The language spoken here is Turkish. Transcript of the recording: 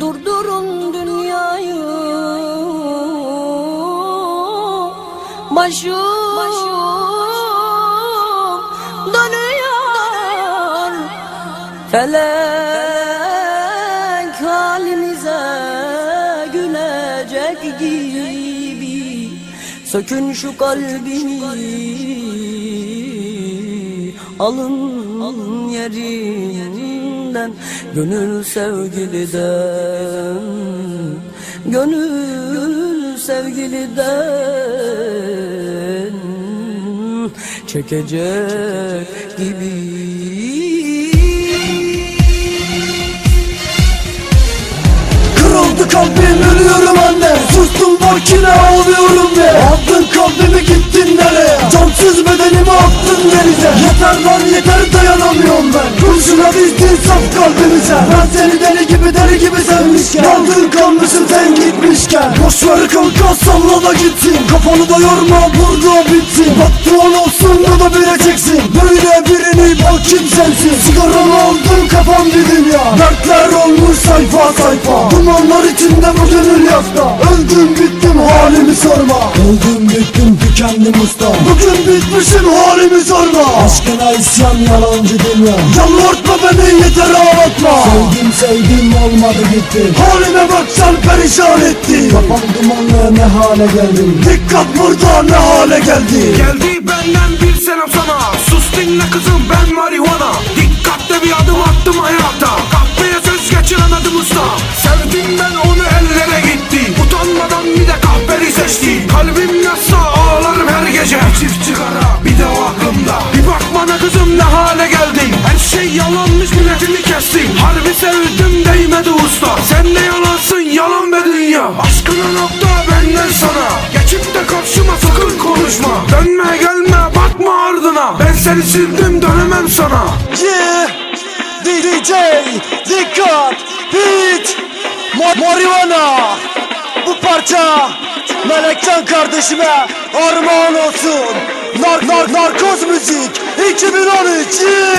Durdurun dünyayı Başım, dönüyor Felek gülecek gibi. Sökün şu kalbimi. Alın yerinden Gönül sevgiliden. Gönül sevgiliden Çekecek gibi Sustum bak yine ağlıyorum be? Aldın kalbimi gittin nereye? Cansız bedenimi attın denize. Yeter lan yeter dayanamıyorum ben. Kurşuna dizdin saf kalbimize. Ben seni deli gibi gibi sevmişken Yandın kalmışsın sen gitmişken. Boş ver kanka salla da gitsin. Kafanı da yorma burada bitsin. Patron olsun da da bileceksin. Böyle birini bak kim sensin? Sigaramı aldım kafam bir dünya Dertler olmuş sayfa sayfa. Dumanlar içinde bu gönül yasta Öldüm bittim halimi sorma. Öldüm bittim tükendim usta Bugün bitmişim halimi sorma Aşkına isyan yalancı dünya Yalvartma beni yeter ağlatma. Sevdim sevdim olmadı gitti. Halime bak sen perişan etti Kafam dumanlı ne hale geldim Dikkat burada ne hale geldi? Geldi benden bir selam sana. Sus dinle kızım ben marihuana Dikkatle bir adım attım hayata. Kahveye söz geçiren adım usta sigara bir de o aklımda. Bir bak bana kızım ne hale geldin? Her şey yalanmış milletini kestin. Harbi sevdim değmedi usta. Sen de yalansın yalan be dünya. Aşkına nokta benden sana. Geçip de karşıma sakın konuşma. Dönme gelme bakma ardına. Ben seni sildim dönemem sana. Yeah, DJ, dikkat, Ma- marihuana Bu parça Melekcan kardeşime armağan olsun Nar nar narkoz müzik 2013 yeah.